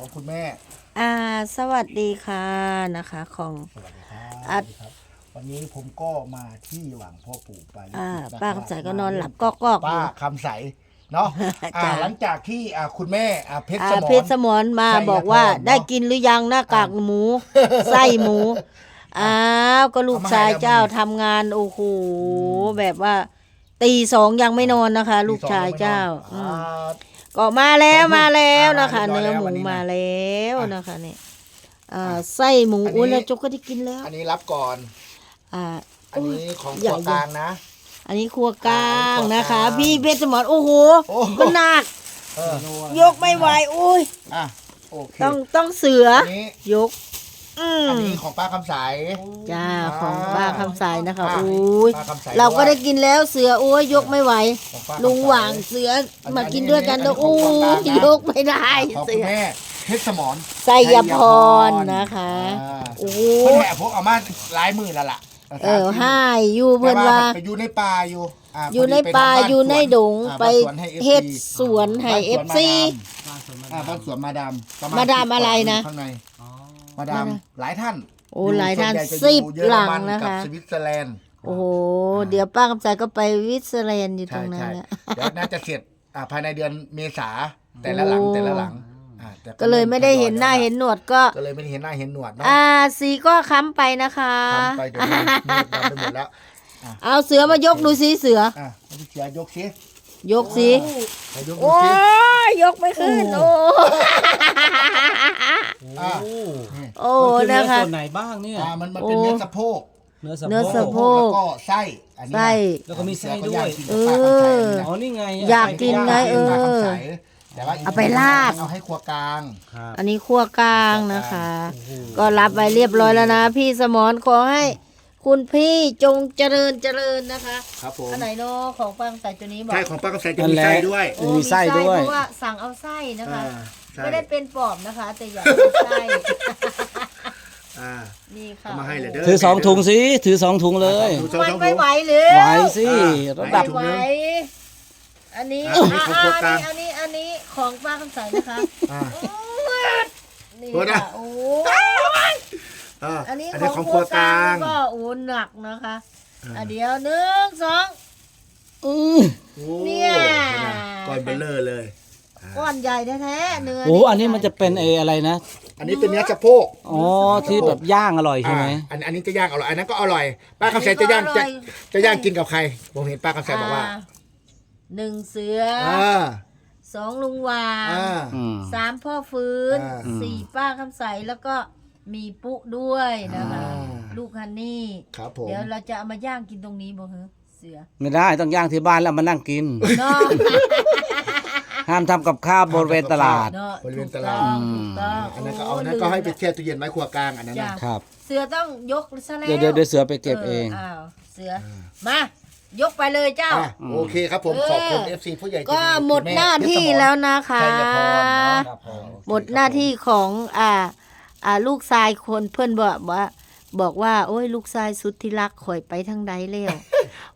ของคุณแม่ อ่า สวัสดีค่ะนะคะของสวัสดีครับอะสวัสดีครับ วันนี้ผมก็มาที่หวังพ่อปู่ไปอ่านะครับป้าคำใสก็นอนหลับกอกๆอป้ายู่ คำใสเนาะอ่าจ้ะ หลังจากที่อ่าคุณแม่อ่าเพชรอ่าสมรเพชรสมรมาชัยบอกว่าพรเนอะได้กินหรือยังหน้ากากหมู ไส้หมู อ้าวก็ลูกชายเจ้าทำงานโอ้โหแบบว่า ตีสองยังไม่นอนนะคะ ลูกชายเจ้าอ่อืมา ก็มาแล้วสองทุ่มมาแล้วอ่านะคะเรียบร้อยเนื้อหมูแล้ววันนี้นะมาแล้วอะนะคะเนี่ยอ่าไส้หมูอันนี้อุ้ยแล้วจุกก็ได้กินแล้ว อันนี้รับก่อน อ่า อันนี้ของใหญ่ตัวกลางนะ อันนี้ครัวกลางนะคะครัวกลางพี่เพชรสมรโอ้โหโอ้โหมันหนักเออยกไม่ไหวอุ้ยอะโอเคต้องต้องเสืออันนี้ยก อืมอันนี้ของป้าคำใส จ้าของอ่าป้าคำใสนะคะอ่าอุ้ยป้าคำใสเราก็ได้วยกินแล้วเสือโอ้ยยกไม่ไหว ของป้าคำใสลุงหว่างเสือมากินด้วยกันแล้วอันนี้โอ้ของป้าคำใสนะยยกไม่ได้ของเสืคุณอแม่เพชรสมรไสยพรนะคะอ่าโอ้เพิ่นแห่พกเอามาหลายมือแล้วล่ะเออให้อยู่เพื่อนว่าแต่ไปอยู่ในป่าอยู่าอยู่ในพดีป่าทำบ้อยู่ในดงอ่าไปบ้านสวนให้ FC เฮ็ดสวนให้บ้านสเอวนฟซีอ่าบ้านสวนมาดามประณมาดาม10อะไรนะ ข้างใน มาดามหลายท่านโอ้ยู่หลายท่านส่วใญ่จะสิบอยู่เยอรมันหลังนะคะกับสวิตเซอร์แลนด์โอ้โห เดี๋ยวป้าคำใสก็ไปวิสเรนอยู่ตใช่รงนั้นใช่แหละเดี๋ยวน่าจะเสร็จอ่าภายในเดือนเมษาแต่ละหลังโอ้ แต่ละหลังอ่าแต่ก็เลยไม่ได้เห็นหน้าทยอยเห็นหนวดก็ ก็เลยไม่ได้เห็นหน้าเห็นหนวดเนาะอ่าสีก็ค้ำไปนะคะ ทำไปจนมืดมืดดำไปหมดแล้วเอาเสือมายกดูสิเสือ อะพี่เสียยกสิยกสิมายกดูโอ้สิยยกไม่ขึ้น โอ้ อะ โอ้มันคือเนื้นะอคะ ส่วนไหนบ้างเนี่ย อ่ามันมันเป็นเนื้อสะโพกเนื้อสะเนื้อโพสะกโพแล้วก็ไส้อันนี้ไส้ แล้วก็มีไส้เสือด้วยอากกินกับป้าคำใสเออนะอ๋อนี่ไงอยากกินไงเออป้าคำใสแต่ว่าเอาไปลาบ เอาให้ครัวกลาง ครับอันนี้ขั้วกลางนะคะก็รับไปเรียบร้อยแล้วนะ พี่สมรขอให้คุณพี่จงเจริญเจริญนะคะครับผมอันไหนเนาะของป้าใส่ตัวนี้บอกใช่ของป้าคำใสจะนั่นมีแหละไส้ด้วย โอ้มีไส้ด้วย เพราะว่าสั่งเอาไส้นะคะ อ่าใช่ ไม่ได้เป็นปอบนะคะ แต่อยากได้ไส้อ่านี่ค่ะเอามาให้เลยเด้ถือสองถุงสิถือสองถุงเลยดูสองมันสองไม่ถุงไหวหรือไหวสิอ่าระดับถุงไหวนึงอันนี้อะอันนี้ของอ่าครัวกลางอันนี้อันนี้ของป้าคำใสนะคะอ่า นี่โทษนะ ค่ะโอ้อ่าอันนี้อันขนี้องของคครัรัววกกลาลางงก็โอ้หนักนะคะอะเดี๋ยวหนึ่งสองอือโอ้เนี่ย ก้อนเบลเลอร์เลย ก้อนใหญ่แท้ๆเนื้อโอ้อันนี้มันจะเป็นไออะไรนะ อันนี้เป็นเนื้อสะโพกอ๋อที่แบบย่างอร่อยใช่ไหมอ่าอันอันนี้จะย่างอร่อย อันนั้นก็อร่อย ป้าคำแสนจะย่างจะจะย่างกินกับใคร ผมเห็นป้าคำแสนบอกว่าหนึ่งเสืออ่าสองลุงวางอ่า อืม สามพ่อฟื้นอ่า สี่ป้าคำใสแล้วก็มีปุ๊ด้วยนะคะ อ่า ลูกฮันนี่ ครับผม เดี๋ยวเราจะเอามาย่างกินตรงนี้บ่เหรอเสือ ไม่ได้ต้องย่างที่บ้านแล้วมานั่งกิน เนาะ ห้ามทำกับข้าวบริเวณตลาด เนาะบริเวณถูตกลาต้ดองถูกต้องอันนั้นก็เอาโอันนั้นก็ให้ไปลืมแช่ตู้เย็นไว้ครัวกลางอันนั้นจ้ะนะ ครับ เสือต้องยกซะแล้วเดี๋ยวเดี๋ยวเดี๋ยวเสือไปเก็บเองอ้าวเสือมายกไปเลยเจ้า อะโอเคครับผมเออขอบคุณ FC ผู้ใหญ่ใจก็คุณหมดแหน้าที่เพชรสมรแล้วนะคะ ชัยพรเนาะหมดหน้าที่ของอ่าอ่าลูกชายคนเพื่อนบอกว่า บอกว่า โอ้ยลูกชายสุดที่รักข่อยไปทางใดแล้ว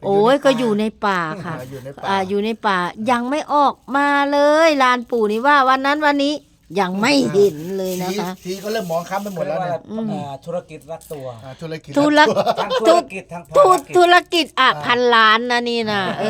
โอ้ยก็อยู่ในป่าค่ะอ่าอยู่ในป่าอ่าอยู่ในป่ายังไม่ออกมาเลยลานปู่นี่ว่าวันนั้นวันนี้ยังไม่เห็นเลยนะทีคะทีก็เริ่มมองค้ำไปหมดแล้วเนี่ยอืมอ่าธุรกิจรักตัวอ่าธุรกิจธุรทั้งธุธุรกิจทั้งภาธุรกิจธุรกิจอะพันล้านนะนี่นะเอ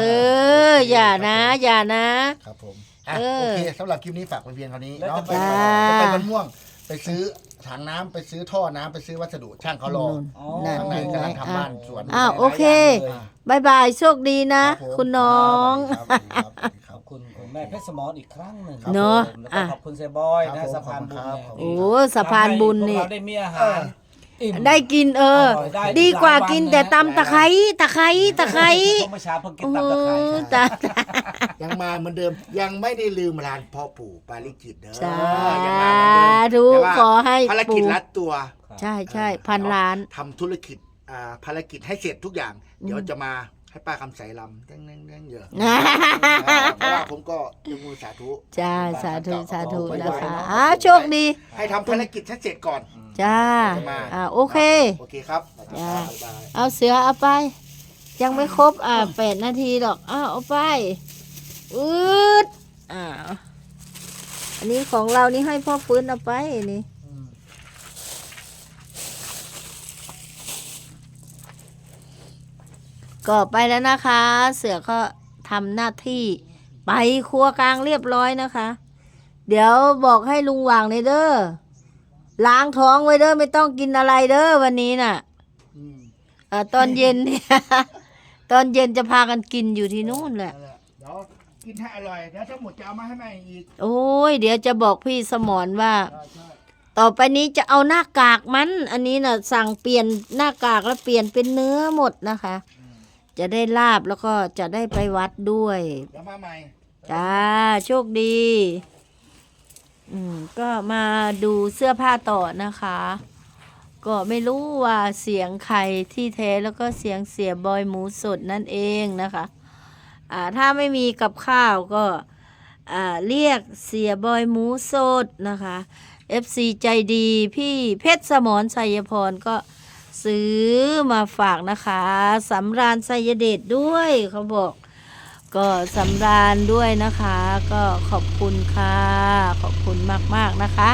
อ อย่านะ อย่านะครับผมอะเออโอเคสำหรับคลิปนี้ฝากไว้เพียงเท่านี้แล้วเนาะจะไปจ้าจะไปมันม่วงไป ซื้อถังน้ำไปซื้อท่อน้ำไปซื้อวัสดุช่างเขารออ๋อนั่นข้างในกำลังทำบ้านสวนอ้าวโอเคอ่าบายบายโชคดีนะ รับผมคุณน้อง ครับผมครับสวัสดีคขรัอบบคุณคุณแม่เพชรสมรอีกครั้งหนึ่งเนอะแล้วอะก็ขอบคุณเซบอยครันะบผมสะพานบุญขอบคุณครับเนี่ยโอ้สะพานบุญนี่ ทำให้พวกเราได้มีอาหาร อิ่ม ได้กินเอออ ร่อยได้ดีกว่าหลายวันกินนะแต่ตำตะไคร้ตะไคร้ตะไคร้เพราะเมื่อเช้าเพิ่งกินโอ้ตับตะไคร้จ้ายังมาเหมือนเดิมยังไม่ได้ลืมร้านพ่อปู่ปาริจิตเด้อสายังมาเหมือนเดิมธุแต่ว่าขอให้ภารกิจปู่ รัดตัวใช่ใช่พันล้าน ทำธุรกิจอ่าภารกิจให้เสร็จทุกอย่าง เดี๋ยวจะมา ให้ป้าคำใสลำเด้งเด้งเด้งเยอะเพราะว่าผมก็ยกมือสาธุจ้าสาธุสาธุไว้นะไว้คะเนาะอ้าโชคดี ให้ทำภารกิจให้เสร็จก่อน จ้าจะมาอ่าโอเค โอเคครับจ้าบ๊ายบายเอาเสือเอาไป ยังไม่ครบอ่าแปดนาทีหรอกอ้าวเอาไปอืดอ่าอันนี้ของเรานี่ให้พ่อฟื้นเอาไปนี่ อืม ก็ไปแล้วนะคะ เสือก็ทำหน้าที่ไปครัวกลางเรียบร้อยนะคะ เดี๋ยวบอกให้ลุงวางในเด้อล้างท้องไว้เด้อไม่ต้องกินอะไรเด้อวันนี้น่ะอืมเอ่อตอนเย็นเนี่ยตอนเย็นจะพากันกินอยู่ที่นู่นแหละนั่นแหละเดี๋ยวกินให้อร่อยเดี๋ยวทั้งหมดจะเอามาให้แม่อีกโอ้ยเดี๋ยวจะบอกพี่สมรว่าใช่ใช่ต่อไปนี้จะเอาหน้ากากมัน อันนี้น่ะ สั่งเปลี่ยนหน้ากากแล้วเปลี่ยนเป็นเนื้อหมดนะคะอืม จะได้ลาบแล้วก็จะได้ไปวัดด้วยเดี๋ยวมาใหม่จ้าโชคดี อืม ก็มาดูเสื้อผ้าต่อนะคะ ก็ไม่รู้ว่าเสียงใครที่แท้แล้วก็เสียงเสียบอยหมูสดนั่นเองนะคะ อ่า ถ้าไม่มีกับข้าวก็ อ่า เรียกเสียบอยหมูสดนะคะ FC ใจดีพี่เพชรสมรไสยพรก็ ซื้อมาฝากนะคะสำราญไสยเดชด้วยเขาบอก ก็สำราญด้วยนะคะ ก็ขอบคุณค่ะ ขอบคุณมากๆนะคะ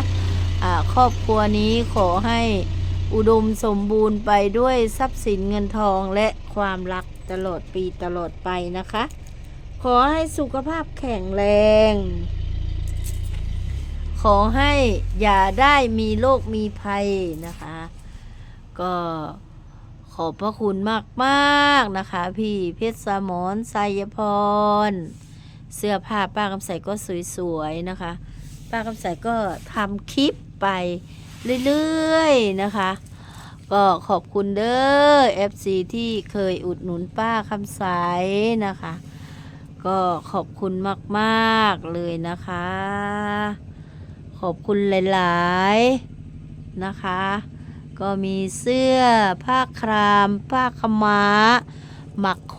ครอบครัวนี้ขอให้อุดมสมบูรณ์ไปด้วยทรัพย์สินเงินทองและความรักตลอดปีตลอดไปนะคะ ขอให้สุขภาพแข็งแรง ขอให้อย่าได้มีโรคมีภัยนะคะ ก็ขอบพระคุณมากๆนะคะ พี่เพชรสมรไสยพร เสื้อผ้าป้ากำใสก็สวยๆนะคะ ป้ากำใสก็ทำคลิปไปเรื่อยๆนะคะ ก็ขอบคุณเด้อ FC ที่เคยอุดหนุนป้าคำใสนะคะ ก็ขอบคุณมากๆเลยนะคะ ขอบคุณหลาย ๆ นะคะ ก็มีเสื้อผ้าคราม ผ้าขม้า หมักโค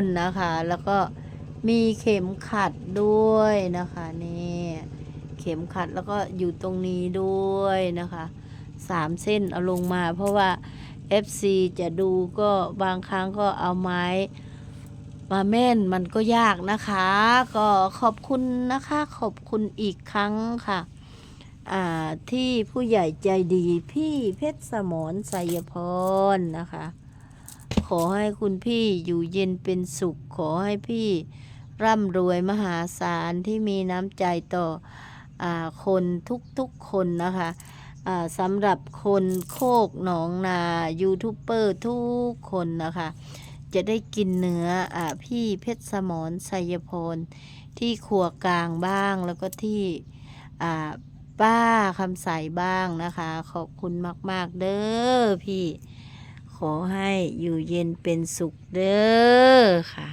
นนะคะ แล้วก็มีเข็มขัดด้วยนะคะนี่เข็มขัดแล้วก็อยู่ตรงนี้ด้วยนะคะสามเส้นเอาลงมา เพราะว่า FC จะดูก็บางครั้งก็เอาไม้มาแม่นมันก็ยากนะคะ ก็ขอบคุณนะคะ ขอบคุณอีกครั้งค่ะ ที่ผู้ใหญ่ใจดีพี่เพชรสมรไสยพรนะคะ ขอให้คุณพี่อยู่เย็นเป็นสุข ขอให้พี่ร่ำรวยมหาศาลที่มีน้ำใจต่ออคนทุกๆคนนะคะสำหรับคนโคกหนองนายูทูบเบอร์ทุกคนนะคะ จะได้กินเนื้ออพี่เพชรสมรไสยพรที่ครัวกลางบ้างแล้วก็ที่ ป้าคำใสบ้างนะคะ ขอบคุณมาก ๆ เด้อพี่ ขอให้อยู่เย็นเป็นสุขเด้อค่ะ